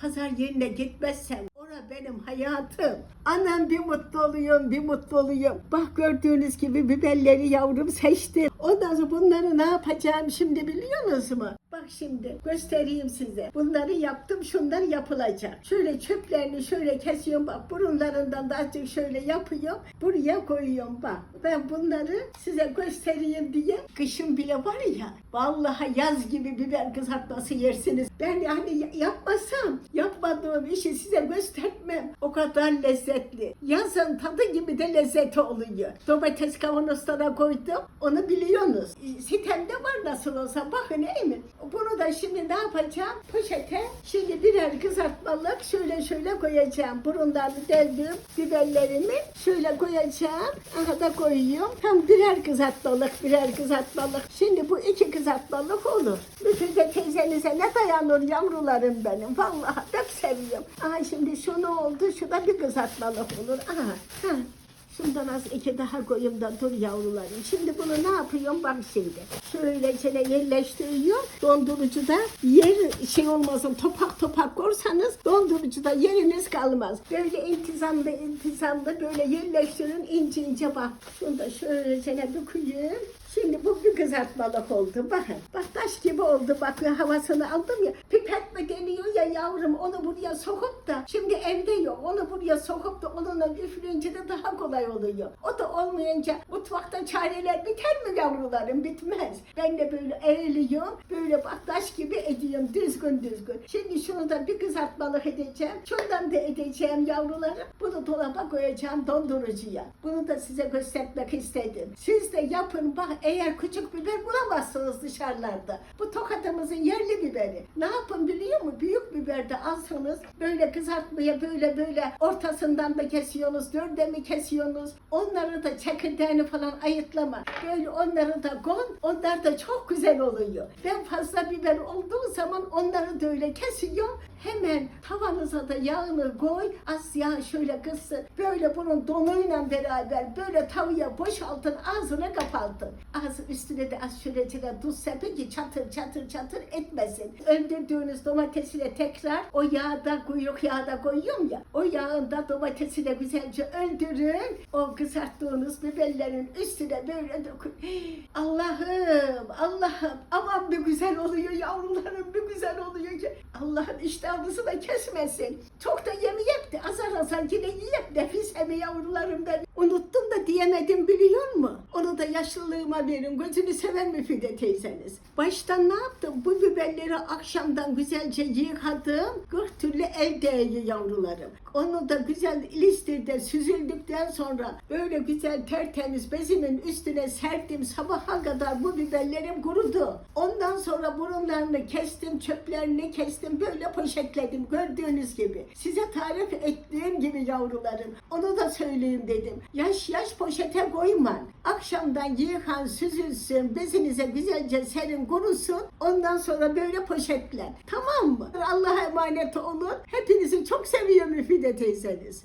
Pazar yerine gitmezsem ora benim hayatım. Anam bir mutlu oluyorum, bir mutlu oluyorum. Bak gördüğünüz gibi biberleri yavrum seçti. Ondan sonra bunları ne yapacağım şimdi biliyorsunuz mu? Bak şimdi göstereyim size. Bunları yaptım, şunlar yapılacak. Şöyle çöplerini şöyle kesiyorum bak. Burunlarından da azıcık şöyle yapıyorum. Buraya koyuyorum bak. Ben bunları size göstereyim diye. Kışın bile var ya. Vallahi yaz gibi biber kızartması yersiniz. Ben yani ya- yapmasam, yapmadığım işi size göstermem. O kadar lezzetli. Yazın tadı gibi de lezzeti oluyor. Domates kavanozlara koydum. Onu biliyorsunuz. Sitemde var nasıl olsa. Bakın iyi mi? Bunu da şimdi ne yapacağım? Poşete şimdi birer kızartmalık şöyle şöyle koyacağım. Burunlarını deldim. Biberlerimi şöyle koyacağım. Aha da koyuyorum. Tam birer kızartmalık, birer kızartmalık. Şimdi bu iki kızartmalık olur. Bütün de teyzenize ne dayanır yavrularım benim. Vallahi pek seviyorum. Aha şimdi şu ne oldu? Şu da bir kızartmalık olur. Aha. Ha. Şundan az iki daha koyayım da dur yavrularım. Şimdi bunu ne yapıyorum bak şimdi. Şöyle şöyle yerleştiriyorum. Dondurucuda yer şey olmasın topak topak korsanız dondurucuda yeriniz kalmaz. Böyle intizamlı intizamlı böyle yerleştirin ince ince bak. Şunu da şöyle şöyle büküyorum. Şimdi bu bir kızartmalık oldu. Bakın. Bak taş gibi oldu. Bak havasını aldım ya. Pipet mi deniyor ya yavrum onu buraya sokup da. Şimdi evde yok. Onu buraya sokup da onunla üfleyince de daha kolay oluyor. O da olmayınca mutfakta çareler biter mi yavrularım? Bitmez. Ben de böyle eğiliyorum. Böyle bak taş gibi ediyorum. Düzgün düzgün. Şimdi şunu da bir kızartmalık edeceğim. Şundan da edeceğim yavrularım. Bunu dolaba koyacağım dondurucuya. Bunu da size göstermek istedim. Siz de yapın bak eğer küçük biber bulamazsınız dışarılarda. Bu tokatımızın yerli biberi. Ne yapın biliyor musun? Büyük biber de alsanız böyle kızartmaya böyle böyle ortasından da kesiyorsunuz. Dörde mi kesiyorsunuz? Onları da çekirdeğini falan ayıtlama. Böyle onları da kon. Onlar da çok güzel oluyor. Ben fazla biber olduğu zaman onları da öyle kesiyorum. Hemen tavanıza da yağını koy. Az yağ şöyle kızsın. Böyle bunun donuyla beraber böyle tavaya boşaltın. Ağzını kapatın. Ağzı üstüne de az şöyle tuz sepin ki çatır çatır çatır etmesin. Öldürdüğünüz domatesiyle tekrar o yağda kuyruk yağda koyuyorum ya. O yağında domatesiyle güzelce öldürün. O kızarttığınız biberlerin üstüne böyle dökün. Allah'ım Allah'ım aman bir güzel oluyor yavrularım bir güzel oluyor ki. Allah'ın iştahınızı da kesmesin. Çok da yemeyek de azar azar yine yiyek nefis mi yavrularım ben. Unuttum da diyemedim biliyor musun? Yaşlılığıma verin. Gözünü seven Müfide teyzeniz. Baştan ne yaptım? Bu biberleri akşamdan güzelce yıkadım. 40 türlü el değiyor yavrularım. Onu da güzel listede süzüldükten sonra böyle güzel tertemiz bezimin üstüne serdim. Sabaha kadar bu biberlerim kurudu. Ondan sonra burunlarını kestim, çöplerini kestim. Böyle poşetledim gördüğünüz gibi. Size tarif ettiğim gibi yavrularım. Onu da söyleyeyim dedim. Yaş yaş poşete koyman. Akşamdan yıkan süzülsün. Bezinize güzelce serin kurusun. Ondan sonra böyle poşetlen. Tamam mı? Allah'a emanet olun. Hepinizi çok seviyorum Müfide teyzeniz.